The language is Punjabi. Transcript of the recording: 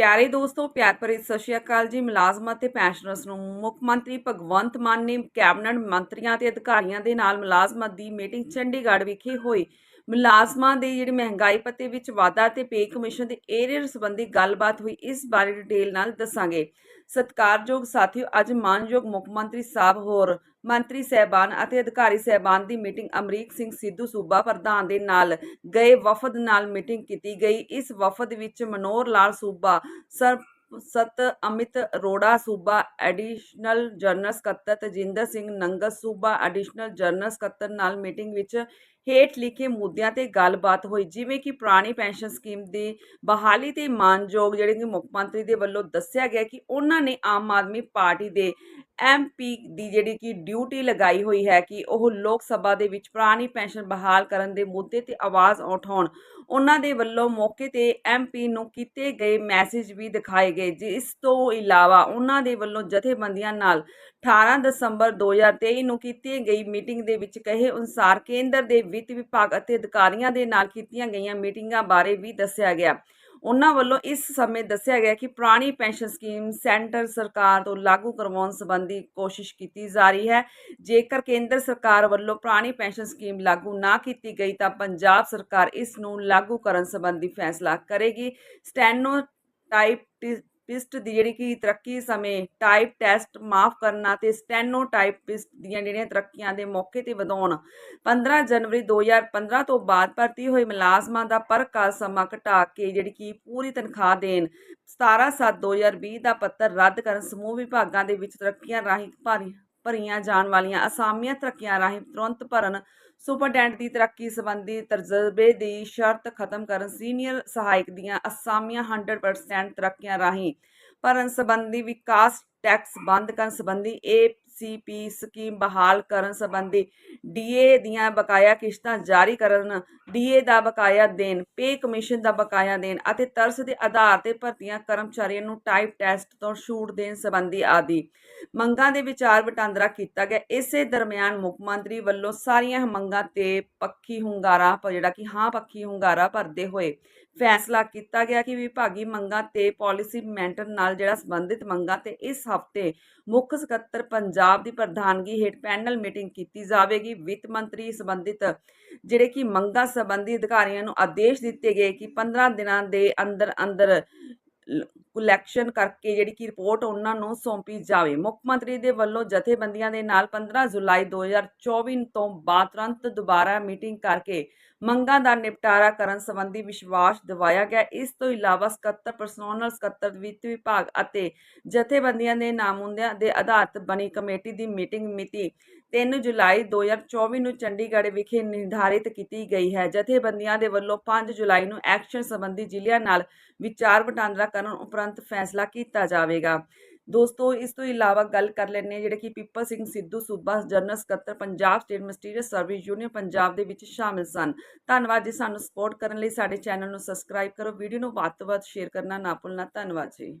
ਪਿਆਰੇ ਦੋਸਤੋ, ਪਿਆਰ ਭਰੀ ਸਤਿ ਸ਼੍ਰੀ ਅਕਾਲ ਜੀ। ਮੁਲਾਜ਼ਮਾਂ ਤੇ ਪੈਨਸ਼ਨਰਸ ਨੂੰ ਮੁੱਖ ਮੰਤਰੀ ਭਗਵੰਤ ਮਾਨ ਨੇ ਕੈਬਨਿਟ ਮੰਤਰੀਆਂ ਤੇ ਅਧਿਕਾਰੀਆਂ ਦੇ ਨਾਲ ਮੁਲਾਜ਼ਮਾਂ ਦੀ ਮੀਟਿੰਗ ਚੰਡੀਗੜ੍ਹ ਵਿਖੇ ਹੋਈ। ਮੁਲਾਜ਼ਮਾਂ ਦੀ ਜਿਹੜੀ ਮਹਿੰਗਾਈ ਪੱਤੇ ਵਿੱਚ ਵਾਧਾ ਤੇ ਪੇ ਕਮਿਸ਼ਨ ਦੇ ਏਰੀਅਰ ਸੰਬੰਧੀ ਗੱਲਬਾਤ ਹੋਈ, ਇਸ ਬਾਰੇ ਡਿਟੇਲ ਨਾਲ ਦੱਸਾਂਗੇ। ਸਤਿਕਾਰਯੋਗ ਸਾਥੀਓ, ਅੱਜ ਮਾਨਯੋਗ ਮੁੱਖ ਮੰਤਰੀ ਸਾਹਿਬ ਹੋਰ ਮੰਤਰੀ ਸਹਿਬਾਨ ਅਤੇ ਅਧਿਕਾਰੀ ਸਹਿਬਾਨ ਦੀ ਮੀਟਿੰਗ ਅਮਰੀਕ ਸਿੰਘ ਸਿੱਧੂ ਸੂਬਾ ਪ੍ਰਧਾਨ ਦੇ ਨਾਲ ਗਏ ਵਫਦ ਨਾਲ ਮੀਟਿੰਗ ਕੀਤੀ ਗਈ। ਇਸ ਵਫਦ ਵਿੱਚ ਮਨੋਹਰ ਲਾਲ ਸੂਬਾ ਸਰ ਸਤ, ਅਮਿਤ ਅਰੋੜਾ ਸੂਬਾ, ਐਡੀਸ਼ਨਲ ਜਨਰਲ ਸਕੱਤਰ ਤਜਿੰਦਰ ਸਿੰਘ ਨੰਗਸ ਸੂਬਾ, ਐਡੀਸ਼ਨਲ ਜਨਰਲ ਸਕੱਤਰ ਨਾਲ ਮੀਟਿੰਗ ਵਿੱਚ ਹੇਠ ਲਿਖੇ ਮੁੱਦਿਆਂ ਤੇ ਗੱਲਬਾਤ ਹੋਈ, ਜਿਵੇਂ ਕਿ ਪੁਰਾਣੀ ਪੈਨਸ਼ਨ ਸਕੀਮ ਦੀ ਬਹਾਲੀ ਤੇ ਮਾਨਯੋਗ ਜਿਹੜੇ ਕਿ ਮੁੱਖ ਮੰਤਰੀ ਦੇ ਵੱਲੋਂ ਦੱਸਿਆ ਗਿਆ ਕਿ ਉਹਨਾਂ ਨੇ ਆਮ ਆਦਮੀ ਪਾਰਟੀ ਦੇ ਐਮਪੀ ਦੀ ਜਿਹੜੀ ਕਿ ਡਿਊਟੀ ਲਗਾਈ ਹੋਈ ਹੈ ਕਿ ਉਹ ਲੋਕ ਸਭਾ ਦੇ ਵਿੱਚ ਪੁਰਾਣੀ ਪੈਨਸ਼ਨ ਬਹਾਲ ਕਰਨ ਦੇ ਮੁੱਦੇ ਤੇ ਆਵਾਜ਼ ਉਠਾਉਣ। ਉਹਨਾਂ ਦੇ ਵੱਲੋਂ ਮੌਕੇ ਤੇ ਐਮਪੀ ਨੂੰ ਕੀਤੇ ਗਏ ਮੈਸੇਜ ਵੀ ਦਿਖਾਏ ਗਏ, ਜਿਸ ਤੋਂ ਇਲਾਵਾ ਉਹਨਾਂ ਦੇ ਵੱਲੋਂ ਜਥੇਬੰਦੀਆਂ ਨਾਲ 18 ਦਸੰਬਰ 2023 ਨੂੰ ਕੀਤੀ ਗਈ ਮੀਟਿੰਗ ਦੇ ਵਿੱਚ ਕਹੇ ਅਨੁਸਾਰ ਕੇਂਦਰ ਦੇ ਵਿੱਤ ਵਿਭਾਗ ਅਤੇ ਅਧਿਕਾਰੀਆਂ ਦੇ ਨਾਲ ਕੀਤੀਆਂ ਗਈਆਂ ਮੀਟਿੰਗਾਂ ਬਾਰੇ ਵੀ ਦੱਸਿਆ ਗਿਆ। ਉਹਨਾਂ ਵੱਲੋਂ ਇਸ ਸਮੇਂ ਦੱਸਿਆ ਗਿਆ ਕਿ ਪੁਰਾਣੀ ਪੈਨਸ਼ਨ ਸਕੀਮ ਸੈਂਟਰ ਸਰਕਾਰ ਤੋਂ ਲਾਗੂ ਕਰਵਾਉਣ ਸੰਬੰਧੀ ਕੋਸ਼ਿਸ਼ ਕੀਤੀ ਜਾ ਰਹੀ ਹੈ। ਜੇਕਰ ਕੇਂਦਰ ਸਰਕਾਰ ਵੱਲੋਂ ਪੁਰਾਣੀ ਪੈਨਸ਼ਨ ਸਕੀਮ ਲਾਗੂ ਨਾ ਕੀਤੀ ਗਈ ਤਾਂ ਪੰਜਾਬ ਸਰਕਾਰ ਇਸ ਨੂੰ ਲਾਗੂ ਕਰਨ ਸੰਬੰਧੀ ਫੈਸਲਾ ਕਰੇਗੀ। ਸਟੈਨੋ ਟਾਈਪ ਪਿਸਟ ਦੀ ਜਿਹੜੀ ਕਿ ਤਰੱਕੀ ਸਮੇਂ ਟਾਈਪ ਟੈਸਟ ਮਾਫ ਕਰਨਾ ਤੇ ਸਟੈਨੋ ਟਾਈਪਿਸਟ ਦੀਆਂ ਜਿਹੜੀਆਂ ਤਰੱਕੀਆਂ ਦੇ ਮੌਕੇ ਤੇ ਵਧਾਉਣ। 15 ਜਨਵਰੀ 2015 ਤੋਂ ਬਾਅਦ ਭਰਤੀ ਹੋਏ ਮੁਲਾਜ਼ਮਾਂ ਦਾ ਪਰ ਸਮਾਂ ਘਟਾ ਕੇ ਜਿਹੜੀ ਕਿ ਪੂਰੀ ਤਨਖਾਹ ਦੇਣ। 17/7/2020 ਦਾ ਪੱਤਰ ਰੱਦ ਕਰਨ ਸਮੂਹ ਵਿਭਾਗਾਂ ਦੇ ਵਿੱਚ ਤਰੱਕੀਆਂ ਰਾਹੀਂ ਭਾਰੀ ਭਰੀਆਂ ਜਾਣ ਵਾਲੀਆਂ ਅਸਾਮੀਆਂ ਤਰੱਕੀਆਂ ਰਾਹੀਂ ਤੁਰੰਤ ਭਰਨ, ਸੁਪਰਡੈਂਟ ਦੀ ਤਰੱਕੀ ਸੰਬੰਧੀ ਤਜਰਬੇ ਦੀ ਸ਼ਰਤ ਖਤਮ ਕਰਨ, ਸੀਨੀਅਰ ਸਹਾਇਕ ਦੀਆਂ ਅਸਾਮੀਆਂ 100% ਤਰੱਕੀਆਂ ਰਾਹੀਂ ਭਰਨ ਸੰਬੰਧੀ ਵਿਕਾਸ ਟੈਕਸ ਬੰਦ ਕਰਨ ਸੰਬੰਧੀ ਏਸੀਪੀ ਸਕੀਮ ਬਹਾਲ ਕਰਨ ਸੰਬੰਧੀ ਡੀਏ ਦੀਆਂ ਬਕਾਇਆ ਕਿਸ਼ਤਾਂ ਜਾਰੀ ਕਰਨ ਡੀਏ ਦਾ ਬਕਾਇਆ ਦੇਣ ਪੇ ਕਮਿਸ਼ਨ ਦਾ ਬਕਾਇਆ ਦੇਣ ਅਤੇ ਤਰਸ ਦੇ ਆਧਾਰ ਤੇ ਭਰਤੀਆਂ ਕਰਮਚਾਰੀਆਂ ਨੂੰ ਟਾਈਪ ਟੈਸਟ ਤੋਂ ਛੂਟ ਦੇਣ ਸੰਬੰਧੀ ਆਦਿ। ਮੰਗਾਂ ਦੇ ਵਿਚਾਰ ਵਟਾਂਦਰਾ ਕੀਤਾ ਗਿਆ। ਇਸੇ ਦਰਮਿਆਨ ਮੁੱਖ ਮੰਤਰੀ ਵੱਲੋਂ ਸਾਰੀਆਂ ਮੰਗਾਂ ਤੇ ਪੱਖੀ ਹੁੰਗਾਰਾ ਜਿਹੜਾ ਕਿ ਹਾਂ ਪੱਖੀ ਹੁੰਗਾਰਾ ਭਰਦੇ ਹੋਏ ਫੈਸਲਾ ਕੀਤਾ ਗਿਆ ਕਿ ਵਿਭਾਗੀ ਮੰਗਾਂ ਤੇ ਪਾਲਿਸੀ ਮੈਂਟਰ ਨਾਲ ਜਿਹੜਾ ਸੰਬੰਧਿਤ ਮੰਗਾਂ ਤੇ ਇਸ ਹਫ਼ਤੇ ਮੁੱਖ ਸਕੱਤਰ ਪੰਜਾਬ ਦੀ ਪ੍ਰਧਾਨਗੀ ਹੇਠ ਪੈਨਲ ਮੀਟਿੰਗ ਕੀਤੀ ਜਾਵੇਗੀ। ਵਿੱਤ ਮੰਤਰੀ ਸੰਬੰਧਿਤ ਜਿਹੜੇ ਕਿ ਮੰਗਾਂ ਸੰਬੰਧੀ ਅਧਿਕਾਰੀਆਂ ਨੂੰ ਆਦੇਸ਼ ਦਿੱਤੇ ਗਏ ਕਿ 15 ਦਿਨਾਂ ਦੇ ਅੰਦਰ ਅੰਦਰ ਕਲੈਕਸ਼ਨ ਕਰਕੇ ਜਿਹੜੀ ਕਿ ਰਿਪੋਰਟ ਉਹਨਾਂ ਨੂੰ ਸੌਂਪੀ ਜਾਵੇ। ਮੁੱਖ ਮੰਤਰੀ ਦੇ ਵੱਲੋਂ ਜਥੇਬੰਦੀਆਂ ਦੇ ਨਾਲ 15 ਜੁਲਾਈ 2024 ਤੋਂ ਬਾਅਦ ਤੁਰੰਤ ਦੁਬਾਰਾ ਮੀਟਿੰਗ ਕਰਕੇ ਮੰਗਾਂ ਦਾ ਨਿਪਟਾਰਾ ਕਰਨ ਸੰਬੰਧੀ ਵਿਸ਼ਵਾਸ ਦਿਵਾਇਆ ਗਿਆ। ਇਸ ਤੋਂ ਇਲਾਵਾ ਸਕੱਤਰ ਪਰਸੋਨਲ ਸਕੱਤਰ, ਵਿੱਤ ਵਿਭਾਗ ਅਤੇ ਜਥੇਬੰਦੀਆਂ ਦੇ ਨਾਮੁੰਦਿਆਂ ਦੇ ਆਧਾਰਿਤ ਬਣੀ ਕਮੇਟੀ ਦੀ ਮੀਟਿੰਗ ਮਿਤੀ 3 ਜੁਲਾਈ 2024 ਨੂੰ ਚੰਡੀਗੜ੍ਹ ਵਿਖੇ ਨਿਰਧਾਰਿਤ ਕੀਤੀ ਗਈ ਹੈ। ਜਥੇਬੰਦੀਆਂ ਦੇ ਵੱਲੋਂ 5 ਜੁਲਾਈ ਨੂੰ ਐਕਸ਼ਨ ਸੰਬੰਧੀ ਜ਼ਿਲ੍ਹਿਆਂ ਨਾਲ ਵਿਚਾਰ ਵਟਾਂਦਰਾ ਕਰਨ ਉਪਰੰਤ ਫੈਸਲਾ ਕੀਤਾ ਜਾਵੇਗਾ। ਦੋਸਤੋ, ਇਸ ਤੋਂ ਇਲਾਵਾ ਗੱਲ ਕਰ ਲੈਂਦੇ ਹਾਂ, ਜਿਹੜੇ ਕਿ ਪੀਪਲ ਸਿੰਘ ਸਿੱਧੂ, ਸੂਬਾ ਜਨਰਲ ਸਕੱਤਰ, Punjab state mysterious service union Punjab ਦੇ ਵਿੱਚ ਸ਼ਾਮਿਲ ਸਨ। ਧੰਨਵਾਦ ਜੀ ਸਾਨੂੰ ਸਪੋਰਟ ਕਰਨ ਲਈ। ਸਾਡੇ ਚੈਨਲ ਨੂੰ ਸਬਸਕ੍ਰਾਈਬ ਕਰੋ। ਵੀਡੀਓ ਨੂੰ ਵੱਧ ਤੋਂ ਵੱਧ ਸ਼ੇਅਰ ਕਰਨਾ ਨਾ ਭੁੱਲਣਾ। ਧੰਨਵਾਦ ਜੀ।